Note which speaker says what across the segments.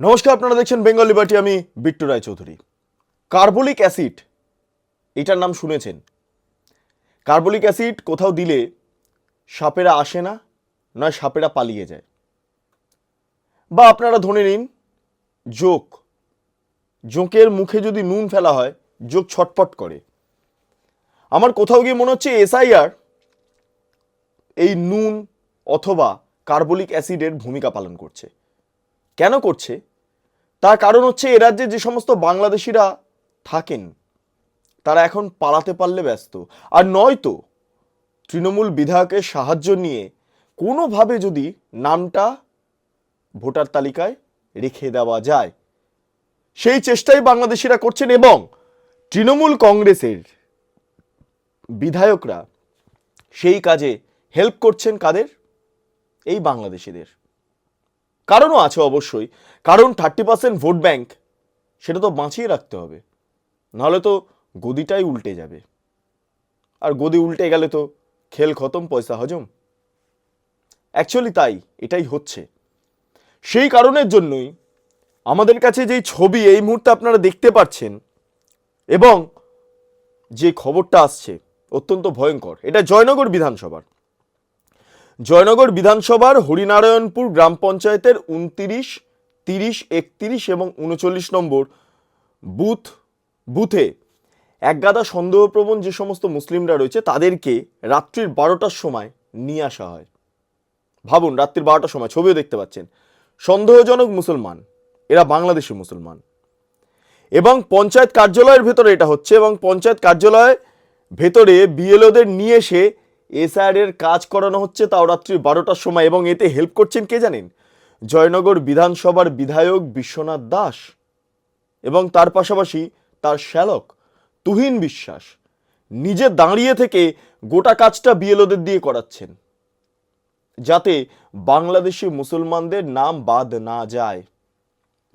Speaker 1: নমস্কার, আপনারা দেখছেন বেঙ্গল লিবার্টি আমি বিট্টু রায় চৌধুরী কার্বলিক অ্যাসিড, এটার নাম শুনেছেন। কার্বলিক অ্যাসিড কোথাও দিলে সাপেরা আসে না, নয় সাপেরা পালিয়ে যায়। বা আপনারা ধরে নিন, জোক, জোকের মুখে যদি নুন ফেলা হয়, জোক ছটপট করে। আমার কোথাও গিয়ে মনে হচ্ছে এসআইআর, এই নুন অথবা কার্বলিক অ্যাসিডের ভূমিকা পালন করছে। কেন করছে? তার কারণ হচ্ছে এ রাজ্যে যে সমস্ত বাংলাদেশিরা থাকেন, তারা এখন পালাতে পারলে ব্যস্ত। আর নয়তো তৃণমূল বিধায়কের সাহায্য নিয়ে কোনোভাবে যদি নামটা ভোটার তালিকায় রেখে দেওয়া যায়। সেই চেষ্টাই বাংলাদেশিরা করছেন এবং তৃণমূল কংগ্রেসের বিধায়করা সেই কাজে হেল্প করছেন কাদের? এই বাংলাদেশিদের। কারণও আছে অবশ্যই। কারণ থার্টি পার্সেন্ট ভোট ব্যাংক, সেটা তো বাঁচিয়ে রাখতে হবে। নাহলে তো গদিটাই উল্টে যাবে। আর গদি উল্টে গেলে তো খেল খতম, পয়সা হজম। অ্যাকচুয়ালি তাই, এটাই হচ্ছে। সেই কারণের জন্যই আমাদের কাছে যেই ছবি, এই মুহূর্তে আপনারা দেখতে পাচ্ছেন, এবং যে খবরটা আসছে, অত্যন্ত ভয়ঙ্কর। এটা জয়নগর বিধানসভার। জয়নগর বিধানসভার হরিনারায়ণপুর গ্রাম পঞ্চায়েতের উনতিরিশ, তিরিশ, একত্রিশ এবং উনচল্লিশ নম্বর বুথ, বুথে একগাদা সন্দেহপ্রবণ যে সমস্ত মুসলিমরা রয়েছে, তাদেরকে রাত্রির বারোটার সময় নিয়ে আসা হয়। ভাবুন, রাত্রির বারোটার সময়, ছবিও দেখতে পাচ্ছেন। সন্দেহজনক মুসলমান, এরা বাংলাদেশি মুসলমান। এবং পঞ্চায়েত কার্যালয়ের ভেতরে এটা হচ্ছে, এবং পঞ্চায়েত কার্যালয়ের ভেতরে বিএলওদের নিয়ে এসে এসআর এর কাজ করানো হচ্ছে তাও রাত্রি বারোটার সময় এবং এতে হেল্প করছেন কে জানেন? জয়নগর বিধানসভার বিধায়ক বিশ্বনাথ দাস এবং তার পাশাপাশি তার শ্যালক তুহিন বিশ্বাস। নিজে দাঁড়িয়ে থেকে গোটা কাজটা বিএলওদের দিয়ে করাচ্ছেন। যাতে বাংলাদেশি মুসলমানদের নাম বাদ না যায়।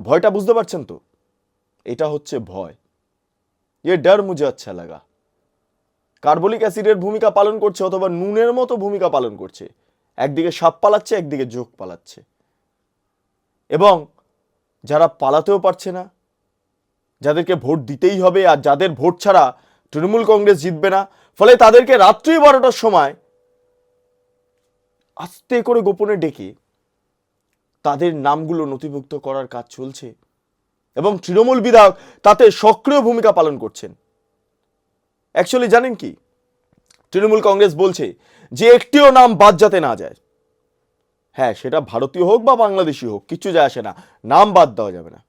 Speaker 1: ভয়টা বুঝতে পারছেন তো? এটা হচ্ছে ভয়। এ ডর মুঝে আচ্ছা লাগা কার্বলিক অ্যাসিডের ভূমিকা পালন করছে অথবা নুনের মতো ভূমিকা পালন করছে। একদিকে সাপ পালাচ্ছে, একদিকে যোগ পালাচ্ছে। এবং যারা পালাতেও পারছে না, যাদেরকে ভোট দিতেই হবে আর যাদের ভোট ছাড়া তৃণমূল কংগ্রেস জিতবে না, ফলে তাদেরকে রাত্রি বারোটার সময় আস্তে করে গোপনে ডেকে তাদের নামগুলো নথিভুক্ত করার কাজ চলছে এবং তৃণমূল বিধায়ক তাতে সক্রিয় ভূমিকা পালন করছেন। অ্যাকচুয়ালি জানেন কি? তৃণমূল কংগ্রেস বলছে যে একটিও নাম বাদ যাতে না যায়। হ্যাঁ সেটা ভারতীয় হোক বা বাংলাদেশি হোক কিছু যায় আসে না। নাম বাদ দেওয়া যাবে না।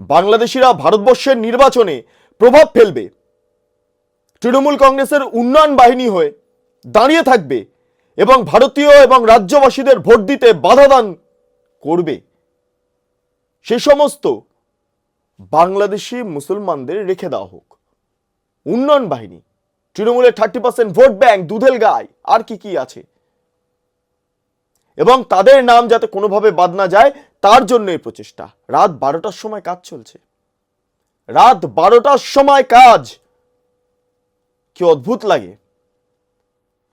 Speaker 1: বাংলাদেশিরা ভারতবর্ষের নির্বাচনে প্রভাব ফেলবে। তৃণমূল কংগ্রেসের উন্নয়ন বাহিনী হয়ে দাঁড়িয়ে থাকবে এবং ভারতীয় এবং রাজ্যবাসীদের ভোট দিতে বাধা দান করবে। সে সমস্ত বাংলাদেশি মুসলমানদের রেখে দেওয়া হোক। উন্নয়ন বাহিনী, তৃণমূলের থার্টি পার্সেন্ট ভোট ব্যাংক দুধেল গায় আর কি কি আছে? এবং তাদের নাম যাতে কোনোভাবে বাদ না যায়, তার জন্য এই প্রচেষ্টা। রাত বারোটার সময় কাজ চলছে। রাত বারোটার সময় কাজ। কি অদ্ভুত লাগে।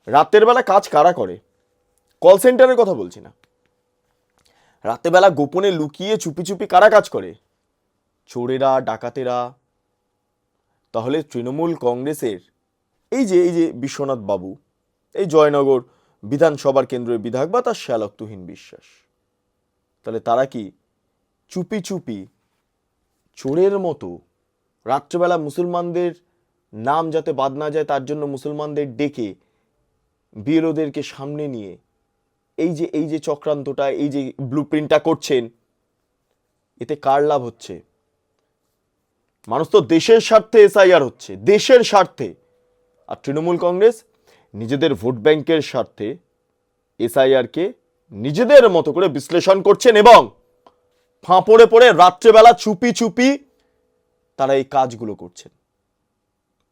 Speaker 1: রাতের বেলা কাজ কারা করে? কল সেন্টারের কথা বলছি না। রাতের বেলা গোপনে লুকিয়ে চুপি চুপি কারা কাজ করে? চোরেরা, ডাকাতেরা তাহলে তৃণমূল কংগ্রেসের এই যে এই যে বিশ্বনাথ বাবু, এই জয়নগর বিধানসভার কেন্দ্রের বিধায়ক বা তার শ্যালক তুহিন বিশ্বাস, তাহলে তারা কি চুপি চুপি চোরের মতো রাত্রেবেলা মুসলমানদের নাম যাতে বাদ না যায় তার জন্য মুসলমানদের ডেকে বিএলওদেরকে সামনে নিয়ে এই যে এই যে চক্রান্তটা, এই যে ব্লু প্রিন্টটা করছেন, এতে কার লাভ হচ্ছে? মানুষ তো দেশের স্বার্থে এসআইআর হচ্ছে, দেশের স্বার্থে। আর তৃণমূল কংগ্রেস নিজেদের ভোট ব্যাংকের স্বার্থে এসআইআরকে নিজেদের মতো করে বিশ্লেষণ করছেন এবং ফাঁপড়ে পড়ে রাত্রেবেলা চুপি চুপি তারা এই কাজগুলো করছেন।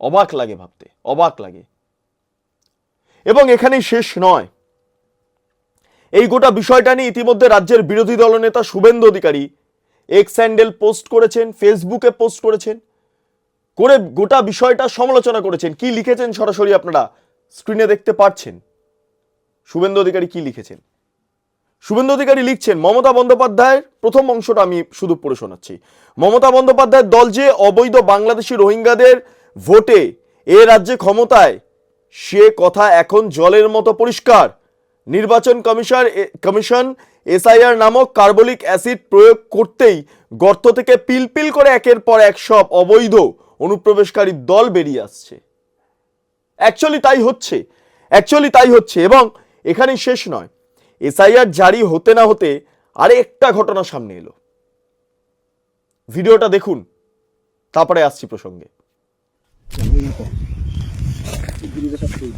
Speaker 1: অবাক লাগে ভাবতে, অবাক লাগে। এবং এখানেই শেষ নয়। এই গোটা বিষয়টা নিয়ে ইতিমধ্যে রাজ্যের বিরোধী দলনেতা Suvendu Adhikari X handle post করেছেন ফেসবুকে পোস্ট করেছেন, করে গোটা বিষয়টা সমালোচনা করেছেন। কি লিখেছেন সরাসরি আপনারা? স্ক্রিনে দেখতে পাচ্ছেন শুভেন্দু অধিকারী কি লিখেছেন? শুভেন্দু অধিকারী লিখছেন, মমতা বন্দ্যোপাধ্যায়ের প্রথম অংশটা আমি শুধু পড়ে শোনাচ্ছি। মমতা বন্দ্যোপাধ্যায়ের দল যে অবৈধ বাংলাদেশি রোহিঙ্গাদের ভোটে এ রাজ্যে ক্ষমতায়, সে কথা এখন জলের মতো পরিষ্কার। নির্বাচন কমিশন কমিশন এসআইআর নামক কার্বলিক অ্যাসিড প্রয়োগ করতেই গর্ত থেকে পিলপিল করে একের পর এক সব অবৈধ অনুপ্রবেশকারী দল বেরিয়ে আসছে। অ্যাকচুয়ালি তাই হচ্ছে। অ্যাকচুয়ালি তাই হচ্ছে এবং এখানেই শেষ নয়। এসআইআর জারি হতে না হতে আরেকটা ঘটনা সামনে এলো। ভিডিওটা দেখুন, তারপরে আসছি প্রসঙ্গে।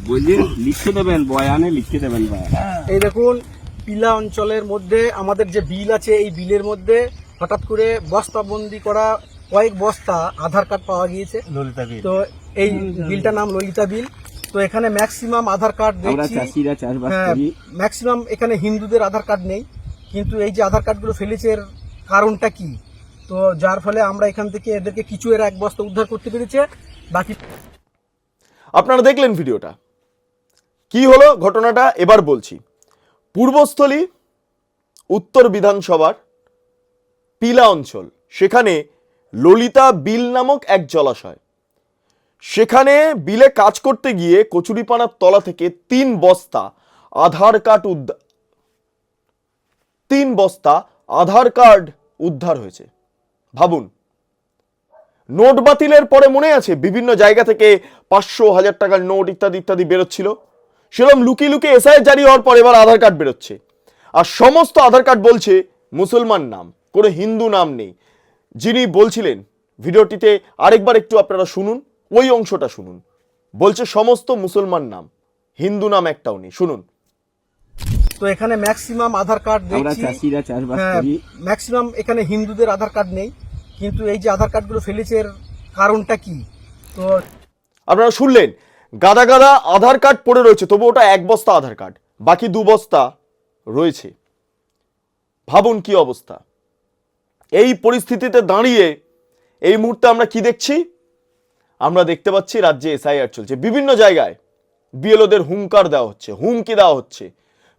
Speaker 2: বলছি লিখতে দেবেন বয়ানে লিখতে দেবেন
Speaker 3: এই দেখুন পিলা অঞ্চলের মধ্যে আমাদের যে বিল আছে এই বিলের মধ্যে হঠাৎ করে বস্তাবন্দি করা কয়েক বস্তা আধার কার্ড পাওয়া গিয়েছে।
Speaker 2: ললিতা বীর
Speaker 3: তো এই বিলটার নাম ললিতা বিল। তো এখানে ম্যাক্সিমাম আধার কার্ড হ্যাঁ ম্যাক্সিমাম এখানে হিন্দুদের আধার কার্ড নেই। কিন্তু এই যে আধার কার্ডগুলো ফেলেছে এর কারণটা কি? তো যার ফলে আমরা এখান থেকে এদেরকে কিছু এরা এক বস্তা উদ্ধার করতে পেরেছে। বাকি
Speaker 1: আপনারা দেখলেন ভিডিওটা। কি হলো ঘটনাটা? এবার বলছি। পূর্বস্থলী, উত্তর বিধানসভার পিলা অঞ্চল। সেখানে ললিতা বিল নামক এক জলাশয়। সেখানে বিলে কাজ করতে গিয়ে কচুরিপানার তলা থেকে তিন বস্তা আধার কার্ড উদ্ধার তিন বস্তা আধার কার্ড উদ্ধার হয়েছে। ভাবুন নোট বাতিলের পরে মনে আছে বিভিন্ন জায়গা থেকে পাঁচশো হাজার টাকার নোট ইত্যাদি ইত্যাদি বেরোচ্ছিল? সেরকম লুকিয়ে লুকিয়ে এসআই জারি হওয়ার পর এবার আধার কার্ড বেরোচ্ছে। আর সমস্ত আধার কার্ড বলছে মুসলমান নাম কোনো হিন্দু নাম নেই। যিনি বলছিলেন ভিডিওটিতে আরেকবার একটু আপনারা শুনুন ওই অংশটা শুনুন। বলছে সমস্ত মুসলমান নাম হিন্দু নাম একটাও নেই শুনুন।
Speaker 3: তো এখানে ম্যাক্সিমাম আধার কার্ড দেখছি। ম্যাক্সিমাম এখানে হিন্দুদের আধার কার্ড নেই। কিন্তু এই যে আধার কার্ডগুলো ফেলেছে এর কারণটা কি? তো
Speaker 1: আপনারা শুনলেন, গাদা গাদা আধার কার্ড পড়ে রয়েছে, তবু ওটা এক বস্তা আধার কার্ড, বাকি দু বস্তা রয়েছে। ভাবুন কি অবস্থা? এই পরিস্থিতিতে দাঁড়িয়ে এই মুহূর্তে আমরা কি দেখছি? আমরা দেখতে পাচ্ছি রাজ্যে এসআইআর চলছে। বিভিন্ন জায়গায় বিএলওদের হুঙ্কার দেওয়া হচ্ছে, হুমকি দেওয়া হচ্ছে।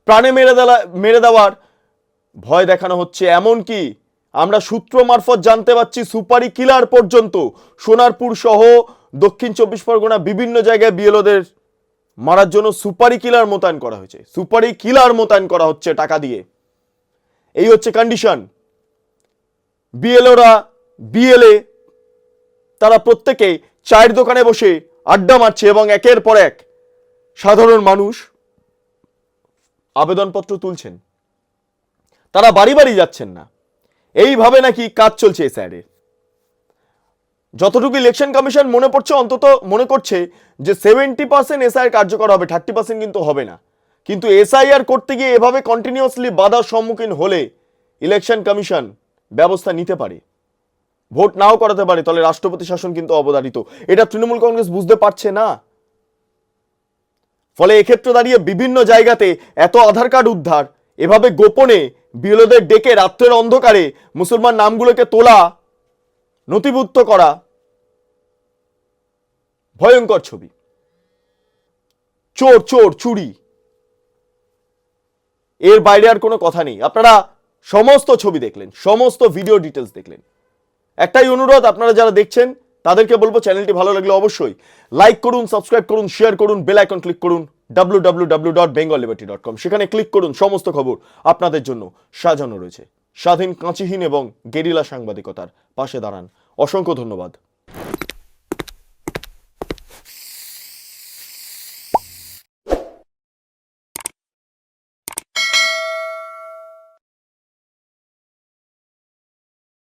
Speaker 1: প্রাণে মেরে দেওয়া মেরে দেওয়ার ভয় দেখানো হচ্ছে। এমন কি আমরা সূত্র মারফত জানতে পারছি সুপারি কিলার পর্যন্ত সোনারপুর সহ দক্ষিণ চব্বিশ পরগনা বিভিন্ন জায়গায় বিএলওদের মারার জন্য সুপারি কিলার মোতায়েন করা হয়েছে। সুপারি কিলার মোতায়েন করা হচ্ছে টাকা দিয়ে। এই হচ্ছে কন্ডিশন বিএলওরা বিএলএ, তারা প্রত্যেকে চায়ের দোকানে বসে আড্ডা মারছে এবং একের পর এক সাধারণ মানুষ আবেদনপত্র তুলছেন। তারা বাড়ি বাড়ি যাচ্ছেন না। এইভাবে নাকি কাজ চলছে এসআইআর যতটুকু ইলেকশন কমিশন মনে পড়ছে, অন্তত মনে করছে যে সেভেন্টি পার্সেন্ট এসআইআর কার্যকর হবে থার্টি পার্সেন্ট কিন্তু হবে না। কিন্তু এসআইআর করতে গিয়ে এভাবে কন্টিনিউয়াসলি বাধার সম্মুখীন হলে ইলেকশন কমিশন ব্যবস্থা নিতে পারে। ভোট নাও করাতে পারে, তাহলে রাষ্ট্রপতি শাসন কিন্তু অবধারিত। এটা তৃণমূল কংগ্রেস বুঝতে পারছে না। ফলে এক্ষেত্রে দাঁড়িয়ে বিভিন্ন জায়গাতে এত আধার কার্ড উদ্ধার এভাবে গোপনে বিএলওদের ডেকে রাত্রের অন্ধকারে মুসলমান নামগুলোকে তোলা, নথিভুক্ত করা ভয়ঙ্কর ছবি। চোর চোর, চুরি। এর বাইরে আর কোনো কথা নেই। আপনারা সমস্ত ছবি দেখলেন, সমস্ত ভিডিও ডিটেলস দেখলেন। একটাই অনুরোধ, আপনারা যারা দেখছেন, তাদেরকে বলব চ্যানেলটি ভালো লাগলে অবশ্যই লাইক করুন সাবস্ক্রাইব করুন শেয়ার করুন বেল আইকন ক্লিক করুন। W dot Bengal dot com সেখানে ক্লিক করুন, সমস্ত খবর আপনাদের জন্য সাজানো রয়েছে। স্বাধীন কাঁচিহীন এবং গেরিলা সাংবাদিকতার পাশে দাঁড়ান। অসংখ্য ধন্যবাদ।